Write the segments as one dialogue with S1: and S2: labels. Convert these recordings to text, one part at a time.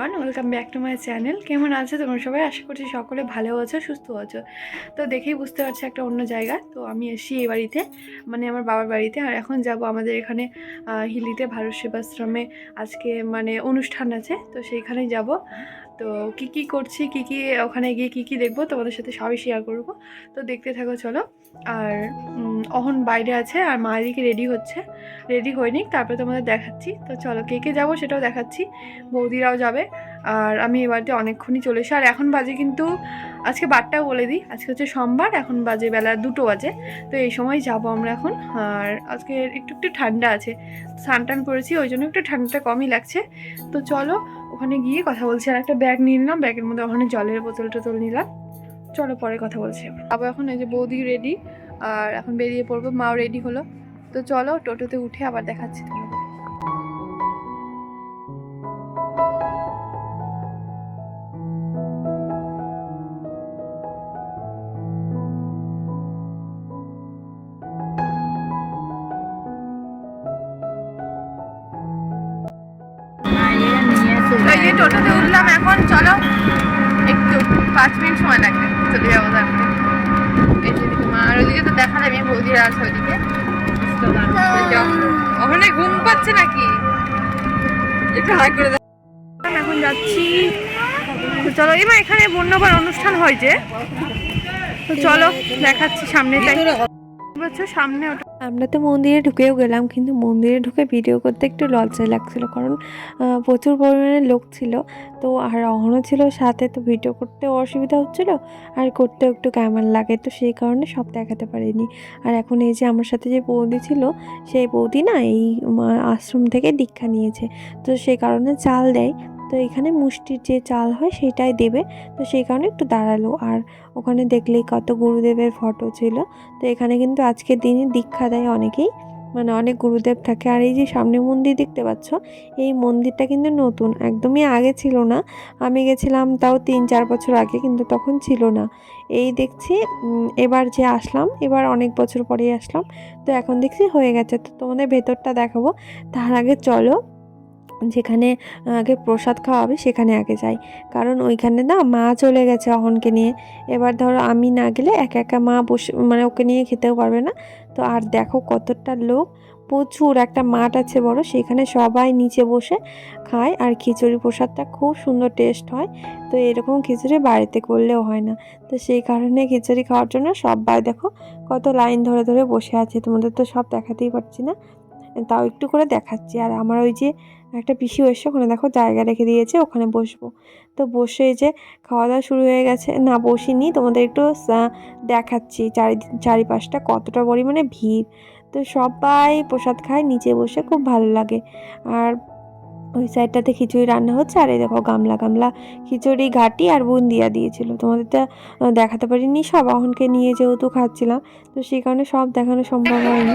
S1: Everyone welcome back to my channel কেমন আছে তোমরা সবাই? আশা করছি সকলে ভালো আছো, সুস্থ আছো। তো দেখেই বুঝতে পারছি একটা অন্য জায়গা। তো আমি এসি এই বাড়িতে মানে আমার বাবার বাড়িতে। আর এখন যাব আমাদের এখানে হিলিতে ভারত সেবাশ্রমে। আজকে মানে অনুষ্ঠান আছে, তো সেইখানেই যাব। তো কি কি করছি, কি কি ওখানে গিয়ে কি কি দেখব তোমাদের সাথে সবই শেয়ার করব। তো দেখতে থাকো, চলো। আর অহন বাইরে আছে আর মা এদিকে রেডি হচ্ছে। রেডি হয়নি তারপরে তোমাদের দেখাচ্ছি। তো চলো, কে কে যাব সেটাও দেখাচ্ছি। বৌদিরাও যাবে। আর আমি এ বাড়িতে অনেকক্ষণই চলে এসে, আর এখন বাজে কিন্তু, আজকে বারটাও বলে দিই। আজকে হচ্ছে সোমবার, এখন বাজে বেলা দুটো বাজে। তো এই সময় যাব আমরা এখন। আর আজকে একটু একটু ঠান্ডা আছে। স্নান টান করেছি, ওই জন্য একটু ঠান্ডাটা কমই লাগছে। তো চলো ওখানে গিয়ে কথা বলছি, আর একটা ব্যাগ নিয়ে নিলাম ব্যাগের মধ্যে ওখানে জলের বোতল টোতল নিলাম। চলো পরে কথা বলছি আবার। এখন এই যে বৌদি রেডি আর এখন বেরিয়ে পড়ব, মাও রেডি হলো। তো চলো টোটোতে উঠে আবার দেখাচ্ছি তোমাদের। যে টোটোতে উঠলাম এখন চলো একটু পাঁচ মিনিট সময় লাগবে চলে যাব তারপরে। এই যে আর ওইদিকে তো বৌদিরা আছে ওইদিকে ওখানে ঘুম পাচ্ছে নাকি? একটু হাই করে এখন যাচ্ছি। চলো এবার এখানে বন্যবার অনুষ্ঠান হয় যে। চলো দেখাচ্ছি বুঝছ সামনে ওটা
S2: আমরা তো মন্দিরে ঢুকেও গেলাম, কিন্তু মন্দিরে ঢুকে ভিডিও করতে একটু লজ্জায় লাগছিল, কারণ প্রচুর পরিমাণে লোক ছিল। তো আর অহনও ছিল সাথে, তো ভিডিও করতেও অসুবিধা হচ্ছিল, আর করতেও একটু কেমন লাগে, তো সেই কারণে সব দেখাতে পারিনি। আর এখন এই যে আমার সাথে যে বৌদি ছিল, সেই বৌদি না এই আশ্রম থেকে দীক্ষা নিয়েছে, তো সেই কারণে চাল দেয়। তো এখানে মুষ্টির যে চাল হয় সেটাই দেবে। তো সেই কারণে একটু দাঁড়াল। আর ওখানে দেখলেই কত গুরুদেবের ফটো ছিল। তো এখানে কিন্তু আজকের দিনে দীক্ষা দেয় অনেকেই। মানে অনেক গুরুদেব থাকে। আর এই যে সামনে মন্দির দেখতে পাচ্ছ, এই মন্দিরটা কিন্তু নতুন। একদমই আগে ছিল না। আমি গেছিলাম তাও তিন চার বছর আগে, কিন্তু তখন ছিল না। এই দেখছি এবার যে আসলাম, এবার অনেক বছর পরেই আসলাম। তো এখন দেখছি হয়ে গেছে। তো তোমাদের ভেতরটা দেখাবো। তার আগে চলো। যেখানে আগে প্রসাদ খাওয়া হবে সেখানে আগে যাই। কারণ ওইখানে না মা চলে গেছে অহনকে নিয়ে। এবার ধরো আমি না গেলে একা একা মা বসে মানে ওকে নিয়ে খেতেও পারবে না। তো আর দেখো কতটা লোক, প্রচুর একটা মাঠ আছে বড়, সেখানে সবাই নিচে বসে খায় আর খিচুড়ি প্রসাদটা খুব সুন্দর টেস্ট হয়। তো এরকম খিচুড়ি বাড়িতে করলেও হয় না। তো সেই কারণে খিচুড়ি খাওয়ার জন্য সবাই দেখো কত লাইন ধরে ধরে বসে আছে। তোমাদের তো সব দেখাতেই পারছি না। তাও একটু করে দেখাচ্ছি। আর আমার ওই যে একটা পিসিও এসে ওখানে দেখো জায়গা রেখে দিয়েছে, ওখানে বসবো। তো বসে যে খাওয়া দাওয়া শুরু হয়ে গেছে, না বসিনি, তোমাদের একটু দেখাচ্ছি চারি, চারিপাশটা কতটা পরিমাণে ভিড়। তো সবাই প্রসাদ খায়, নিচে বসে খুব ভালো লাগে। আর ওই সাইডটাতে খিচুড়ি রান্না হচ্ছে, আর এই দেখো গামলা গামলা খিচুড়ি ঘাটি আর বুন্দিয়া দিয়েছিল। তোমাদের তো দেখাতে পারিনি, সব অহনকে নিয়ে যেহেতু খাচ্ছিলাম, তো সেই কারণে সব দেখানো সম্ভব হয়নি।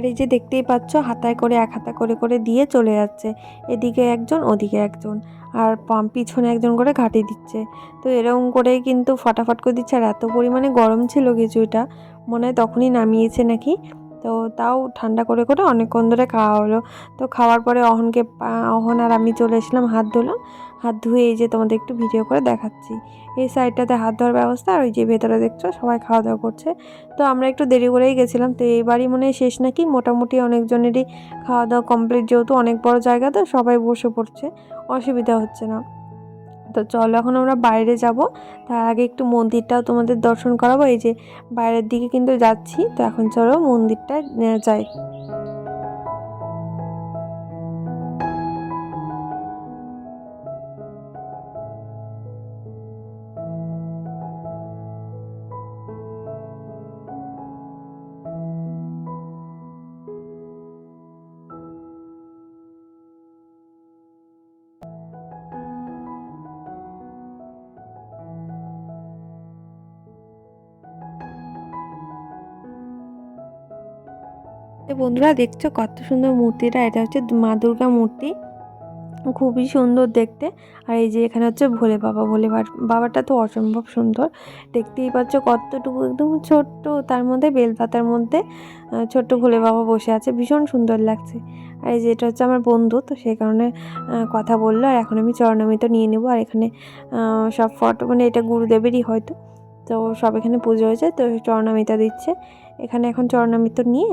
S2: আর এই যে দেখতেই পাচ্ছ, হাতায় করে এক হাতা করে করে দিয়ে চলে যাচ্ছে। এদিকে একজন, ওদিকে একজন। আর পিছনে একজন করে ঘাটি দিচ্ছে। তো এরকম করেই কিন্তু ফটাফট করে দিচ্ছে। আর এত পরিমাণে গরম ছিল কিছুটা, মনে হয় তখনই নামিয়েছে নাকি? তো তাও ঠান্ডা করে করে অনেকক্ষণ ধরে খাওয়া হলো। তো খাওয়ার পরে অহনকে, অহন আর আমি চলে এসলাম হাত ধুলাম। হাত ধুয়ে এই যে তোমাদের একটু ভিডিও করে দেখাচ্ছি। এই সাইডটাতে হাত ধোয়ার ব্যবস্থা আর ওই যে ভেতরে দেখছ সবাই খাওয়া দাওয়া করছে। তো আমরা একটু দেরি করেই গেছিলাম। তো এবারই মনে হয় শেষ নাকি? মোটামুটি অনেকজনেরই খাওয়া দাওয়া কমপ্লিট, যেহেতু অনেক বড় জায়গা তো সবাই বসে পড়ছে। অসুবিধা হচ্ছে না। তো চলো এখন আমরা বাইরে যাব। তার আগে একটু মন্দিরটাও তোমাদের দর্শন করাবো। এই যে বাইরের দিকে কিন্তু যাচ্ছি, তো এখন চলো মন্দিরটা যাই। তো বন্ধুরা দেখছ কত সুন্দর মূর্তিটা, এটা হচ্ছে মা দুর্গা মূর্তি। খুবই সুন্দর দেখতে। আর এই যে এখানে হচ্ছে ভোলে বাবা, ভোলে বাবাটা তো অসম্ভব সুন্দর। দেখতেই পাচ্ছ কতটুকু একদম ছোট্ট, তার মধ্যে বেলপাতার মধ্যে ছোট্ট ভোলে বাবা বসে আছে, ভীষণ সুন্দর লাগছে। আর এই যে এটা হচ্ছে আমার বন্ধু, তো সেই কারণে কথা বলল। আর এখন আমি চরণামিত নিয়ে নেব। আর এখানে সব ফটো মানে এটা গুরুদেবেরই হয়তো। তো সব এখানে পুজো হয়েছে, তো চরণামিতা দিচ্ছে। এখানে এখন চরণামিত নিয়ে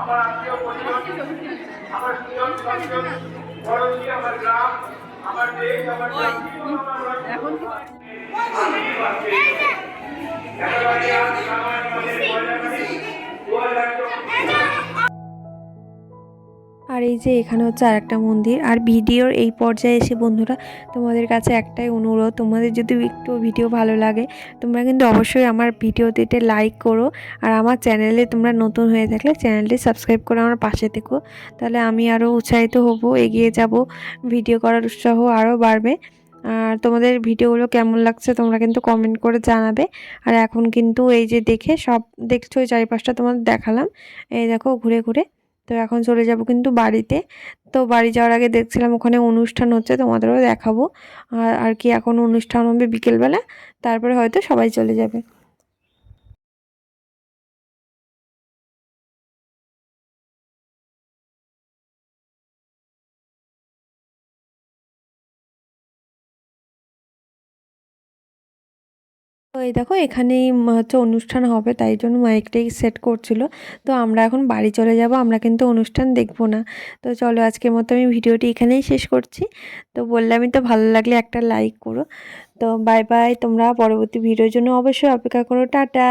S3: আমার আত্মীয় পরিজন আমার সুজন সঞ্জন বড়জি আমার গ্রাম আমার দেশ আমার এবং আমার
S2: আর এই যে এখানে হচ্ছে আর একটা মন্দির। আর ভিডিওর এই পর্যায়ে এসে বন্ধুরা, তোমাদের কাছে একটাই অনুরোধ, তোমাদের যদি একটু ভিডিও ভালো লাগে, তোমরা কিন্তু অবশ্যই আমার ভিডিওটিতে লাইক করো। আর আমার চ্যানেলে তোমরা নতুন হয়ে থাকলে চ্যানেলটি সাবস্ক্রাইব করে আমার পাশে থেকো। তাহলে আমি আরও উৎসাহিত হব, এগিয়ে যাব, ভিডিও করার উৎসাহ আরও বাড়বে। আর তোমাদের ভিডিওগুলো কেমন লাগছে তোমরা কিন্তু কমেন্ট করে জানাবে। আর এখন কিন্তু এই যে দেখে সব, দেখছ চারিপাশটা তোমাদের দেখালাম। এই দেখো, ঘুরে ঘুরে। তো এখন চলে যাব কিন্তু বাড়িতে। তো বাড়ি যাওয়ার আগে দেখছিলাম ওখানে অনুষ্ঠান হচ্ছে, তোমাদেরও দেখাবো। আর আর কি এখন অনুষ্ঠান হবে বিকেলবেলা, তারপরে হয়তো সবাই চলে যাবে। তো এই দেখো, এখানেই হচ্ছে অনুষ্ঠান হবে, তাই জন্য মাইকটাই সেট করছিল। তো আমরা এখন বাড়ি চলে যাব, আমরা কিন্তু অনুষ্ঠান দেখব না। তো চলো, আজকের মতো আমি ভিডিওটি এখানেই শেষ করছি। তো বললামই তো, ভালো লাগলে একটা লাইক করো। তো বাই বাই তোমরা পরবর্তী ভিডিওর জন্য অবশ্যই অপেক্ষা করো। টাটা!